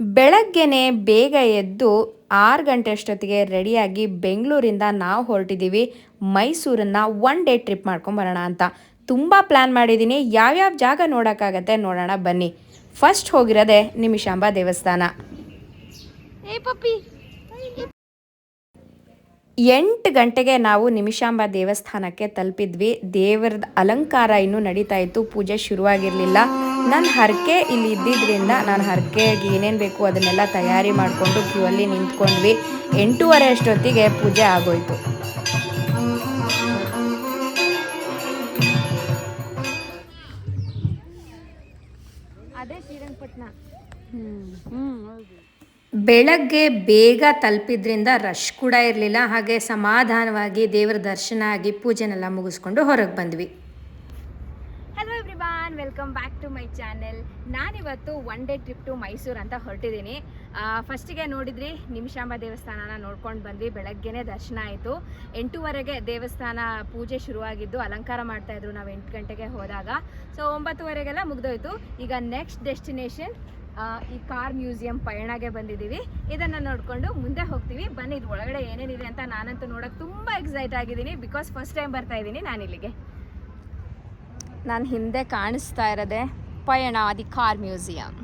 ಬೆಳಗ್ಗೆನೆ ಬೇಗ ಎದ್ದು ಆರು ಗಂಟೆ ಅಷ್ಟೊತ್ತಿಗೆ ರೆಡಿಯಾಗಿ ಬೆಂಗಳೂರಿಂದ ನಾವು ಹೊರಟಿದ್ದೀವಿ. ಮೈಸೂರನ್ನು ಒನ್ ಡೇ ಟ್ರಿಪ್ ಮಾಡ್ಕೊಂಬರೋಣ ಅಂತ. ತುಂಬ ಪ್ಲ್ಯಾನ್ ಮಾಡಿದ್ದೀನಿ. ಯಾವ್ಯಾವ ಜಾಗ ನೋಡೋಕ್ಕಾಗತ್ತೆ ನೋಡೋಣ ಬನ್ನಿ. ಫಸ್ಟ್ ಹೋಗಿರೋದೆ ನಿಮಿಷಾಂಬ ದೇವಸ್ಥಾನ. ಎಂಟು ಗಂಟೆಗೆ ನಾವು ನಿಮಿಷಾಂಬ ದೇವಸ್ಥಾನಕ್ಕೆ ತಲುಪಿದ್ವಿ. ದೇವರದ ಅಲಂಕಾರ ಇನ್ನೂ ನಡೀತಾ ಇತ್ತು. ಪೂಜೆ ಶುರುವಾಗಿರಲಿಲ್ಲ. ನನ್ನ ಹರಕೆ ಇಲ್ಲಿ ಇದ್ದಿದ್ದರಿಂದ ನಾನು ಹರಕೆಗೆ ಏನೇನು ಬೇಕು ಅದನ್ನೆಲ್ಲ ತಯಾರಿ ಮಾಡಿಕೊಂಡು ಕ್ಯೂ ಅಲ್ಲಿ ನಿಂತ್ಕೊಂಡ್ವಿ. ಎಂಟೂವರೆ ಅಷ್ಟೊತ್ತಿಗೆ ಪೂಜೆ ಆಗೋಯ್ತು. ಅದೇ ಶ್ರೀರಂಗಪಟ್ಟಣ ಬೆಳಗ್ಗೆ ಬೇಗ ತಲುಪಿದ್ರಿಂದ ರಶ್ ಕೂಡ ಇರಲಿಲ್ಲ ಹಾಗೆ ಸಮಾಧಾನವಾಗಿ ದೇವರ ದರ್ಶನ ಆಗಿ ಪೂಜೆನೆಲ್ಲ ಮುಗಿಸ್ಕೊಂಡು ಹೊರಗೆ ಬಂದ್ವಿ. Welcome back to my channel ನಾನಿವತ್ತು one day trip to Mysuru ಅಂತ ಹೊರಟಿದ್ದೀನಿ. ಫಸ್ಟಿಗೆ ನೋಡಿದ್ರಿ, ನಿಮಿಷಾಂಬ ದೇವಸ್ಥಾನನ ನೋಡ್ಕೊಂಡು ಬಂದ್ವಿ. ಬೆಳಗ್ಗೆನೇ ದರ್ಶನ ಆಯಿತು. ಎಂಟೂವರೆಗೆ ದೇವಸ್ಥಾನ ಪೂಜೆ ಶುರುವಾಗಿದ್ದು, ಅಲಂಕಾರ ಮಾಡ್ತಾಯಿದ್ರು ನಾವು ಎಂಟು ಗಂಟೆಗೆ ಹೋದಾಗ. ಸೊ ಒಂಬತ್ತುವರೆಗೆಲ್ಲ ಮುಗ್ದೋಯ್ತು. ಈಗ ನೆಕ್ಸ್ಟ್ ಡೆಸ್ಟಿನೇಷನ್ ಈ ಕಾರ್ ಮ್ಯೂಸಿಯಂ ಪಯಣಗೆ ಬಂದಿದ್ದೀವಿ. ಇದನ್ನು ನೋಡಿಕೊಂಡು ಮುಂದೆ ಹೋಗ್ತೀವಿ. ಬನ್ನಿ ಇದು ಒಳಗಡೆ ಏನೇನಿದೆ ಅಂತ ನಾನಂತೂ ನೋಡೋಕೆ ತುಂಬ ಎಕ್ಸೈಟ್ ಆಗಿದ್ದೀನಿ. ಬಿಕಾಸ್ ಫಸ್ಟ್ ಟೈಮ್ ಬರ್ತಾ ಇದ್ದೀನಿ ನಾನಿಲ್ಲಿಗೆ. ನಾನು ಹಿಂದೆ ಕಾಣಿಸ್ತಾ ಇರೋದೆ ಪಯಣ ದಿ ಕಾರ್ ಮ್ಯೂಸಿಯಂ.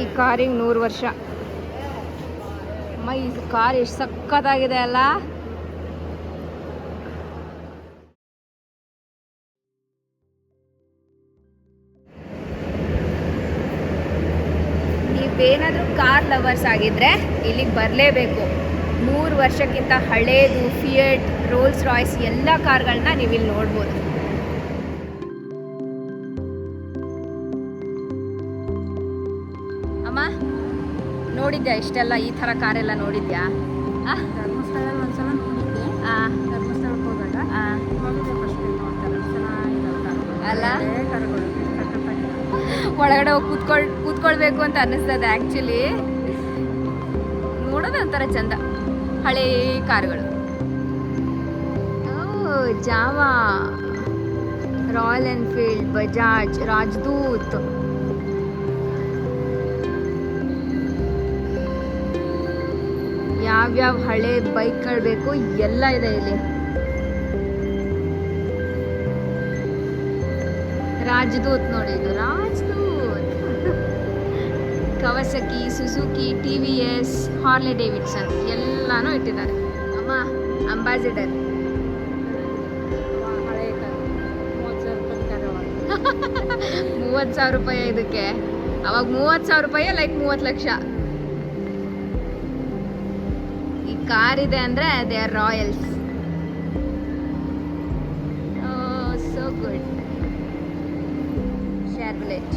ಈ ಕಾರಿಗೆ ನೂರು ವರ್ಷ. ಅಮ್ಮ, ಈ ಕಾರ್ ಎಷ್ಟು ಸಕ್ಕತ್ತಾಗಿದೆ ಅಲ್ಲ? ಕಾರ್ ಲವರ್ಸ್ ಆಗಿದ್ದರೆ ಇಲ್ಲಿಗೆ ಬರಲೇಬೇಕು. ನೂರು ವರ್ಷಕ್ಕಿಂತ ಹಳೇದು ಫಿಯಟ್ ರೋಲ್ಸ್ ರಾಯ್ಸ್ ಎಲ್ಲ ಕಾರ್ಗಳನ್ನ ನೀವು ಇಲ್ಲಿ ನೋಡ್ಬೋದು. ಅಮ್ಮ ನೋಡಿದ್ಯಾ ಇಷ್ಟೆಲ್ಲ ಈ ಥರ ಕಾರೆಲ್ಲ ನೋಡಿದ್ಯಾ? ಧರ್ಮಸ್ಥಳ ಒಂದ್ಸಲ ನೋಡಿದ್ದೆ. ಧರ್ಮಸ್ಥಳಕ್ಕೆ ಹೋದಾಗ ಅಲ್ಲ? ಒಳಗಡೆ ಹೋಗಿ ಕೂತ್ಕೊಳ್ ಕೂತ್ಕೊಳ್ಬೇಕು ಅಂತ ಅನ್ನಿಸ್ತದೆ ಆ್ಯಕ್ಚುಲಿ ನೋಡೋದೇ ಒಂಥರ ಚಂದ. ಹಳೇ ಕಾರುಗಳು. Jawa. Royal Enfield, Bajaj, Rajdoot. ಯಾವ್ಯಾವ ಹಳೆ ಬೈಕ್ಗಳು ಬೇಕು, ಎಲ್ಲ ಇದೆ ಇಲ್ಲಿ. ರಾಜದೂತ್ ನೋಡಿ ಇದು. Rajdoot. Kawasaki Suzuki T V S Harley Davidson ಎಲ್ಲಾನು ಇಟ್ಟಿದ್ದಾರೆ. ಅಮ್ಮ ಅಂಬಾಸಿಡರ್ ಮೂವತ್ತು ಸಾವಿರ ರೂಪಾಯಿ ಇದಕ್ಕೆ. ಅವಾಗ ಮೂವತ್ತು ಸಾವಿರ ರೂಪಾಯಿ ಲೈಕ್ ಮೂವತ್ತು ಲಕ್ಷ. ಈ ಕಾರ್ ಇದೆ ಅಂದ್ರೆ they are royals so good Chevrolet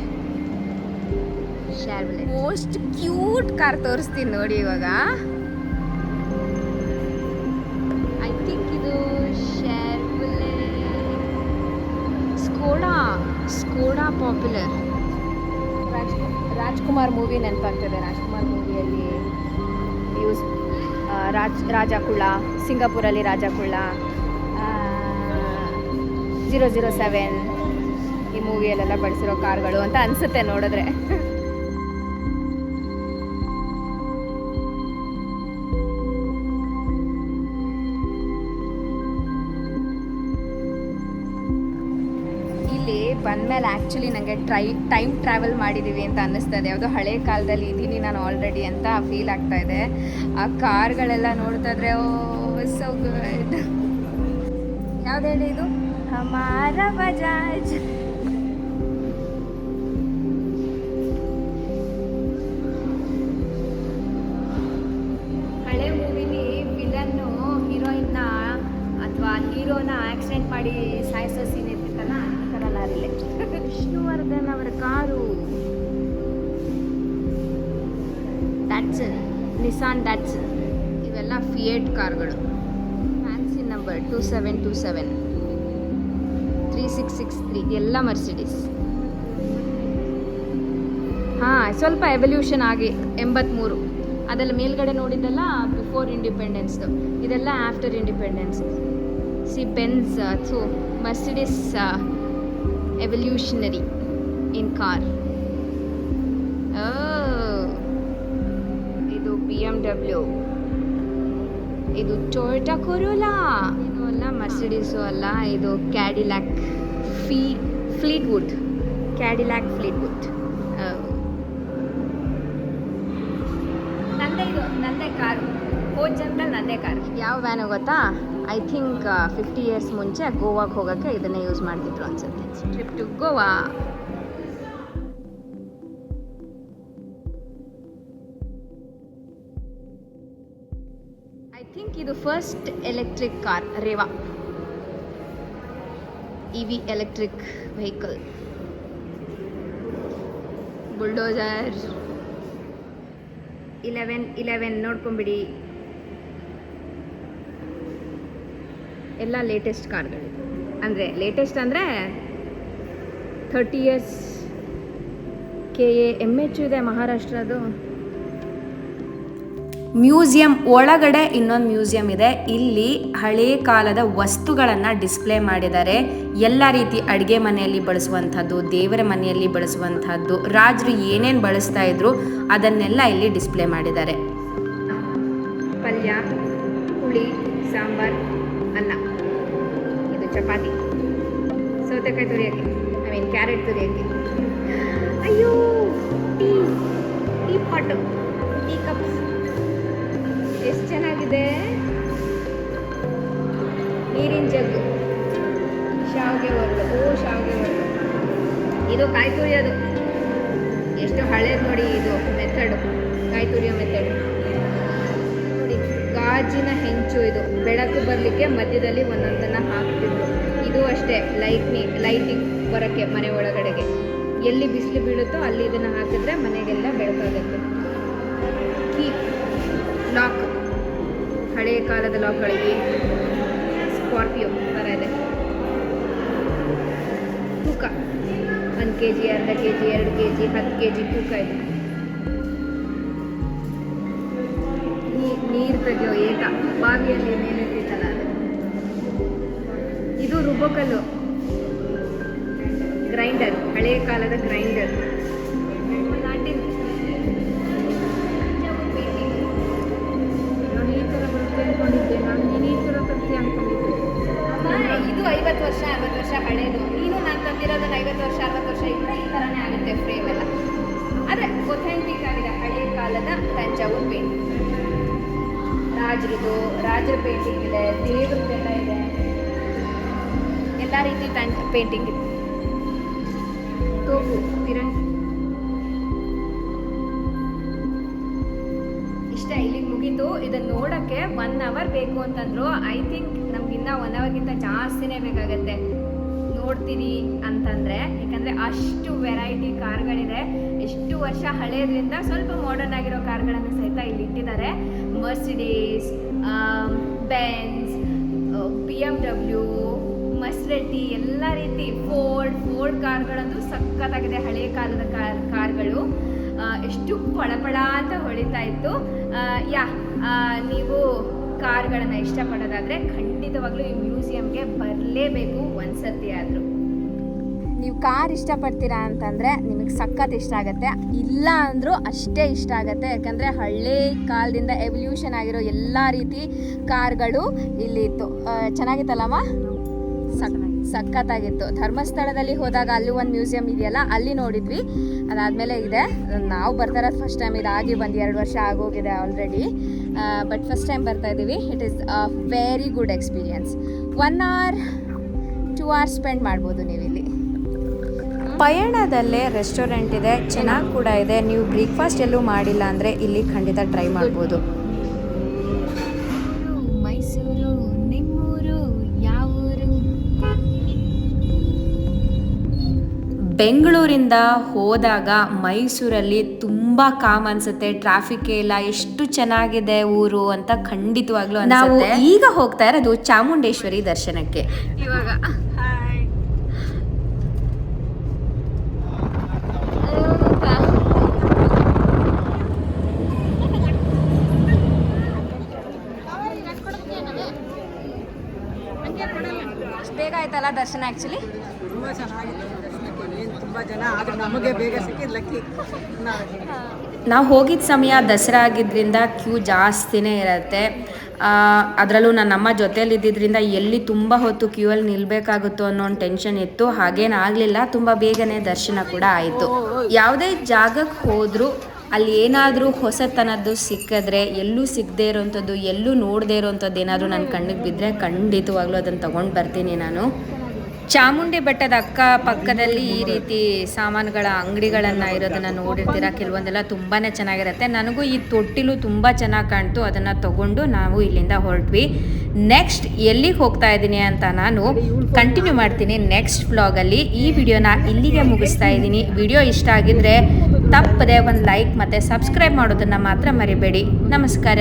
most cute car ತೋರಿಸ್ತೀನಿ ನೋಡಿ ಇವಾಗ. ಐ ಥಿಂಕ್ ಇದು Chevrolet Skoda Skoda popular Rajkumar movie ನೆನಪಾಗ್ತದೆ. ರಾಜ್ಕುಮಾರ್ ಮೂವಿಯಲ್ಲಿ ಯೂಸ್ ರಾಜ್ ರಾಜ ಕುಳ್ಳ ಸಿಂಗಾಪುರಲ್ಲಿ ರಾಜ ಕುಳ್ಳ ಜೀರೋ ಜೀರೋ ಸೆವೆನ್ ಈ ಮೂವಿಯಲ್ಲೆಲ್ಲ ಬಳಸಿರೋ ಕಾರ್ಗಳು ಅಂತ ಅನಿಸುತ್ತೆ ನೋಡಿದ್ರೆ. ಬಂದಮೇಲೆ ಆ್ಯಕ್ಚುಲಿ ನನಗೆ ಟ್ರೈ ಟೈಮ್ ಟ್ರಾವೆಲ್ ಮಾಡಿದ್ದೀವಿ ಅಂತ ಅನ್ನಿಸ್ತದೆ. ಯಾವುದೋ ಹಳೆ ಕಾಲದಲ್ಲಿ ಇದ್ದೀನಿ ನಾನು ಆಲ್ರೆಡಿ ಅಂತ ಫೀಲ್ ಆಗ್ತಾ ಇದೆ. ಆ ಕಾರ್ಗಳೆಲ್ಲ ನೋಡ್ತಾ ಇದ್ರೆ ಓ ಸೊ ಗುಡ್ ಯಾವ್ದು ಹೇಳಿ ಇದು? ಹಮಾರ ಬಜಾಜ್. ಹಳೆ ಮೂವಿಲಿ ವಿಲನ್ನು ಹೀರೋಯಿನ್ನ ಅಥವಾ ಹೀರೋನ ಆಕ್ಸಿಡೆಂಟ್ ಮಾಡಿ ಸಾಯಿಸೋ ಸೀನ್ ಇರ್ತಿತ್ತಲ್ಲ ಲಾರಿಲೆ ವಿಷ್ಣುವರ್ಧನ್ ಅವರ ಕಾರು. ಡ್ಯಾಟ್ಸನ್ ನಿಸಾನ್ ಡ್ಯಾಟ್ಸನ್ ಇವೆಲ್ಲ ಫಿಯೇಟ್ ಕಾರ್ಗಳು. Fancy number two seven two seven three six six three ಎಲ್ಲ ಮರ್ಸಿಡೀಸ್ ಹಾಂ, ಸ್ವಲ್ಪ ಎವಲ್ಯೂಷನ್ ಆಗಿ ಎಂಬತ್ತ್ಮೂರು ಅದೆಲ್ಲ ಮೇಲ್ಗಡೆ ನೋಡಿದ್ದೆಲ್ಲ ಬಿಫೋರ್ ಇಂಡಿಪೆಂಡೆನ್ಸ್ದು ಇದೆಲ್ಲ after independence C Benz to Mercedes evolutionary in car ಇದು ಬಿ ಎಂ ಡಬ್ಲ್ಯೂ ಇದು ಟೊಯೋಟಾ ಕೊರೋಲಾ ಇದು ಅಲ್ಲ ಮರ್ಸಿಡೀಸು ಅಲ್ಲ, ಇದು ಕ್ಯಾಡಿಲ್ಯಾಕ್ ಫೀ ಫ್ಲೀಟ್ವುಡ್ ಕ್ಯಾಡಿಲ್ಯಾಕ್ ಫ್ಲೀಟ್ವುಡ್ ನಂದೇ ಇದು, ನಂದೇ ಕಾರು. ಹೋದ ಜನ್ಮದಲ್ಲಿ ನಂದೇ ಕಾರ್. ಯಾವ ವ್ಯಾನು ಗೊತ್ತಾ? ಐ ಥಿಂಕ್ ಫಿಫ್ಟಿ ಇಯರ್ಸ್ ಮುಂಚೆ ಗೋವಾಗೆ ಹೋಗೋಕ್ಕೆ ಇದನ್ನೇ ಯೂಸ್ ಮಾಡ್ತಿದ್ರು ಅನ್ಸುತ್ತೆ. Trip to Goa I think ಇದು first electric car Reva E V electric vehicle bulldozer eleven eleven ನೋಡ್ಕೊಂಬಿಡಿ. ಎಲ್ಲ ಲೇಟೆಸ್ಟ್ ಕಾರ್ಗಳು ಅಂದರೆ ಲೇಟೆಸ್ಟ್ ಅಂದರೆ thirty years K A M H ಇದೆ ಮಹಾರಾಷ್ಟ್ರದು ಮ್ಯೂಸಿಯಂ ಒಳಗಡೆ ಇನ್ನೊಂದು ಮ್ಯೂಸಿಯಂ ಇದೆ. ಇಲ್ಲಿ ಹಳೆ ಕಾಲದ ವಸ್ತುಗಳನ್ನು ಡಿಸ್ಪ್ಲೇ ಮಾಡಿದ್ದಾರೆ. ಎಲ್ಲ ರೀತಿ ಅಡುಗೆ ಮನೆಯಲ್ಲಿ ಬಳಸುವಂಥದ್ದು ದೇವರ ಮನೆಯಲ್ಲಿ ಬಳಸುವಂಥದ್ದು ರಾಜರು ಏನೇನು ಬಳಸ್ತಾ ಇದ್ರು ಅದನ್ನೆಲ್ಲ ಇಲ್ಲಿ ಡಿಸ್ಪ್ಲೇ ಮಾಡಿದ್ದಾರೆ. ಪಲ್ಯ ಹುಳಿ ಸಾಂಬಾರ್ ಅನ್ನ. ಚಪಾತಿ. ಸೌತೆಕಾಯಿ ತುರಿಯೋಕ್ಕೆ ಐ ಮೀನ್ ಕ್ಯಾರೆಟ್ ತುರಿಯೋಕ್ಕೆ ಅಯ್ಯೋ, tea. Tea pot. Tea cup. ಎಷ್ಟು ಚೆನ್ನಾಗಿದೆ. ನೀರಿನ ಜಗ್ಗು ಶಾವಿಗೆ ಹೊರಡು ಓ, ಶಾವಿಗೆ ಹೊರಡು ಇದು ಕಾಯಿ ತುರಿಯೋದು ಎಷ್ಟು ಹಳೇದು ನೋಡಿ ಇದು ಮೆಥಡು ಕಾಯಿ ತುರಿಯೋ ಮೆಥಡು ಗಾಜಿನ ಹೆಂಚು ಇದು. ಬೆಳಕು ಬರಲಿಕ್ಕೆ ಮಧ್ಯದಲ್ಲಿ ಒಂದೊಂದನ್ನು ಹಾಕ್ತಿದ್ರು. ಇದು ಅಷ್ಟೇ ಲೈಟ್ನಿ ಲೈಟಿಂಗ್ ಬರೋಕ್ಕೆ ಮನೆ ಒಳಗಡೆಗೆ. ಎಲ್ಲಿ ಬಿಸಿಲು ಬೀಳುತ್ತೋ ಅಲ್ಲಿ ಇದನ್ನು ಹಾಕಿದ್ರೆ ಮನೆಗೆಲ್ಲ ಬೆಳಕಾಗುತ್ತೆ ಕೀ ಲಾಕ್ ಹಳೆಯ ಕಾಲದ ಲಾಕ್ಗಳಿಗೆ ಸ್ಕಾರ್ಪಿಯೋ ಥರ ಇದೆ. ತೂಕ. ಒಂದು ಕೆ ಜಿ ಅರ್ಧ ಕೆ ಜಿ ಎರಡು ಕೆ ಜಿ ಹತ್ತು ಕೆ ಜಿ ತೂಕ ಇದೆ. ನೀರು ತೆಗೆಯೋ ಏಕ ಬಾವಿಯಲ್ಲಿ ಮೇಲೆ ಅದು ಇದು ರುಬ್ಬಕಲ್ಲು ಗ್ರೈಂಡರ್ ಹಳೆಯ ಕಾಲದ ಗ್ರೈಂಡರ್ ನಾನು ಈ ಥರ ಬರುತ್ತೆ ಅಂದ್ಕೊಂಡಿದ್ದೆ ನಾನು ನೀನು ಈ ಥರ ತರ್ತೀಯ ಅಂದ್ಕೊಂಡಿದ್ದೆ ಇದು ಐವತ್ತು ವರ್ಷ, ಅರವತ್ತು ವರ್ಷ ಹಳೇದು. ನೀನು ನಾನು ತಂದಿರೋದನ್ನ ಐವತ್ತು ವರ್ಷ, ಅರವತ್ತು ವರ್ಷ ಇಲ್ಲ ಈ ಥರನೇ ಆಗುತ್ತೆ ಫ್ರೇಮ್ ಎಲ್ಲ. ಆದರೆ ಒಥೆಂಟಿಕ್ ಆಗಿದೆ ಹಳೆಯ ಕಾಲದ ತಂಜಾವೂರು ಪೇಂಟಿಂಗ್ ರಾಜರದು ರಾಜರ ಪೇಂಟಿಂಗ್ ಇದೆ, ದೇವ್ರದ್ದೆಲ್ಲ ಎಲ್ಲ ರೀತಿ ಪೇಂಟಿಂಗ್ ಇದೆ ಇಷ್ಟ, ಇಲ್ಲಿಗೆ ಮುಗೀತು. ಇದನ್ನ ನೋಡೋಕ್ಕೆ ಒನ್ ಅವರ್ ಬೇಕು ಅಂತಂದ್ರು ಐ ಥಿಂಕ್ ನಮ್ಗಿನ್ನ ಒನ್ ಅವರ್ಗಿಂತ ಜಾಸ್ತಿನೇ ಬೇಕಾಗತ್ತೆ. ನೋಡ್ತೀನಿ ಅಂತಂದ್ರೆ. ಯಾಕಂದ್ರೆ ಅಷ್ಟು ವೆರೈಟಿ ಕಾರ್ಗಳಿದೆ. ಎಷ್ಟು ವರ್ಷ ಹಳೇದ್ರಿಂದ ಸ್ವಲ್ಪ ಮಾಡರ್ನ್ ಆಗಿರೋ ಕಾರ್ಗಳನ್ನು ಸಹಿತ ಇಲ್ಲಿ ಇಟ್ಟಿದ್ದಾರೆ. Mercedes Benz B M W Maserati ಎಲ್ಲ ರೀತಿ ಫೋರ್ಡ್ ಫೋರ್ಡ್ ಕಾರ್ಗಳಂತೂ ಸಖತ್ತಾಗಿದೆ ಹಳೆಯ ಕಾಲದ ಕಾರ್ ಕಾರ್ಗಳು. ಎಷ್ಟು ಪಳಪಳ ಅಂತ ಹೊಳಿತಾ ಇತ್ತು. ಯಾ ನೀವು ಕಾರ್ಗಳನ್ನು ಇಷ್ಟಪಡೋದಾದರೆ ಖಂಡಿತವಾಗ್ಲೂ ಈ ಮ್ಯೂಸಿಯಂಗೆ ಬರಲೇಬೇಕು ಒಂದ್ಸತಿ ಆದರೂ. ನೀವು ಕಾರ್ ಇಷ್ಟಪಡ್ತೀರಾ ಅಂತಂದರೆ ನಿಮಗೆ ಸಖತ್ ಇಷ್ಟ ಆಗುತ್ತೆ. ಇಲ್ಲ ಅಂದರೂ ಅಷ್ಟೇ ಇಷ್ಟ ಆಗುತ್ತೆ. ಯಾಕಂದರೆ ಹಳ್ಳಿ ಕಾಲದಿಂದ ಎವಲ್ಯೂಷನ್ ಆಗಿರೋ ಎಲ್ಲ ರೀತಿ ಕಾರ್ಗಳು ಇಲ್ಲಿ ಇತ್ತು. ಚೆನ್ನಾಗಿತ್ತಲ್ಲಮ್ಮ? ಸಖತ್ತಾಗಿತ್ತು. ಧರ್ಮಸ್ಥಳದಲ್ಲಿ ಹೋದಾಗ ಅಲ್ಲಿ ಒಂದು ಮ್ಯೂಸಿಯಂ ಇದೆಯಲ್ಲ ಅಲ್ಲಿ ನೋಡಿದ್ವಿ. ಅದಾದಮೇಲೆ ಇದೆ ನಾವು ಬರ್ತಾ ಇರೋದು ಫಸ್ಟ್ ಟೈಮ್ ಇದಾಗಿ ಬಂದು ಎರಡು ವರ್ಷ ಆಗೋಗಿದೆ ಆಲ್ರೆಡಿ ಬಟ್ ಫಸ್ಟ್ ಟೈಮ್ ಬರ್ತಾ ಇದ್ದೀವಿ. It is a very good experience one hour two hours spend ಮಾಡ್ಬೋದು ನೀವು ಇಲ್ಲಿ ಪಯಣದಲ್ಲೇ ರೆಸ್ಟೋರೆಂಟ್ ಇದೆ ಚೆನ್ನಾಗಿ ಕೂಡ ಇದೆ. ನೀವು ಬ್ರೇಕ್ಫಾಸ್ಟ್ ಎಲ್ಲೂ ಮಾಡಿಲ್ಲ ಅಂದರೆ ಇಲ್ಲಿ ಖಂಡಿತ ಟ್ರೈ ಮಾಡ್ಬೋದು. ಮೈಸೂರು ಬೆಂಗಳೂರಿಂದ ಹೋದಾಗ ಮೈಸೂರಲ್ಲಿ ತುಂಬ ಕಾಮ್ ಅನ್ಸುತ್ತೆ. ಟ್ರಾಫಿಕ್ ಇಲ್ಲ ಎಷ್ಟು ಚೆನ್ನಾಗಿದೆ ಊರು ಅಂತ ಖಂಡಿತವಾಗ್ಲೂ ನಾವು ಈಗ ಹೋಗ್ತಾ ಇರೋದು ಚಾಮುಂಡೇಶ್ವರಿ ದರ್ಶನಕ್ಕೆ. ಇವಾಗ. ಬೇಗ ಆಯ್ತಲ್ಲ ದರ್ಶನ ಆ್ಯಕ್ಚುಲಿ ತುಂಬ ಚೆನ್ನಾಗಿದೆ ತುಂಬ ಜನ ನಮಗೆ ಬೇಗ ನಾವು ಹೋಗಿದ್ದ ಸಮಯ ದಸರಾ ಆಗಿದ್ದರಿಂದ ಕ್ಯೂ ಜಾಸ್ತಿನೇ ಇರುತ್ತೆ. ಅದರಲ್ಲೂ ನನ್ನ ಅಮ್ಮ ಜೊತೇಲಿ ಇದ್ದಿದ್ದರಿಂದ ಎಲ್ಲಿ ತುಂಬ ಹೊತ್ತು ಕ್ಯೂ ಅಲ್ಲಿ ನಿಲ್ಬೇಕಾಗುತ್ತೋ ಅನ್ನೋ ಒಂದು ಟೆನ್ಷನ್ ಇತ್ತು. ಹಾಗೇನು ಆಗಲಿಲ್ಲ. ತುಂಬ ಬೇಗನೆ ದರ್ಶನ ಕೂಡ ಆಯಿತು. ಯಾವುದೇ ಜಾಗಕ್ಕೆ ಹೋದರೂ ಅಲ್ಲಿ ಏನಾದರೂ ಹೊಸತನದ್ದು ಸಿಕ್ಕಿದ್ರೆ, ಎಲ್ಲೂ ಸಿಗದೇ ಇರೋವಂಥದ್ದು ಎಲ್ಲೂ ನೋಡದೇ ಇರೋವಂಥದ್ದು ಏನಾದರೂ ನನ್ನ ಕಣ್ಣಿಗೆ ಬಿದ್ದರೆ ಖಂಡಿತವಾಗ್ಲೂ ಅದನ್ನು ತೊಗೊಂಡು ಬರ್ತೀನಿ ನಾನು. ಚಾಮುಂಡಿ ಬೆಟ್ಟದ ಅಕ್ಕ ಪಕ್ಕದಲ್ಲಿ ಈ ರೀತಿ ಸಾಮಾನುಗಳ, ಅಂಗಡಿಗಳನ್ನು ಇರೋದನ್ನು ನೋಡಿರ್ತೀರ? ಕೆಲವೊಂದೆಲ್ಲ ತುಂಬಾ ಚೆನ್ನಾಗಿರುತ್ತೆ. ನನಗೂ ಈ ತೊಟ್ಟಿಲು ತುಂಬ ಚೆನ್ನಾಗಿ ಕಾಣ್ತು. ಅದನ್ನು ತಗೊಂಡು ನಾವು ಇಲ್ಲಿಂದ ಹೊರಟ್ವಿ. ನೆಕ್ಸ್ಟ್ ಎಲ್ಲಿಗೆ ಹೋಗ್ತಾ ಇದ್ದೀನಿ ಅಂತ ನಾನು ಕಂಟಿನ್ಯೂ ಮಾಡ್ತೀನಿ ನೆಕ್ಸ್ಟ್ ವ್ಲಾಗಲ್ಲಿ. ಈ ವಿಡಿಯೋನ ಇಲ್ಲಿಗೆ ಮುಗಿಸ್ತಾ ಇದ್ದೀನಿ. ವಿಡಿಯೋ ಇಷ್ಟ ಆಗಿದ್ರೆ ತಪ್ಪದೆ ಒಂದು ಲೈಕ್ ಮತ್ತು ಸಬ್ಸ್ಕ್ರೈಬ್ ಮಾಡೋದನ್ನು ಮಾತ್ರ ಮರಿಬೇಡಿ. ನಮಸ್ಕಾರ.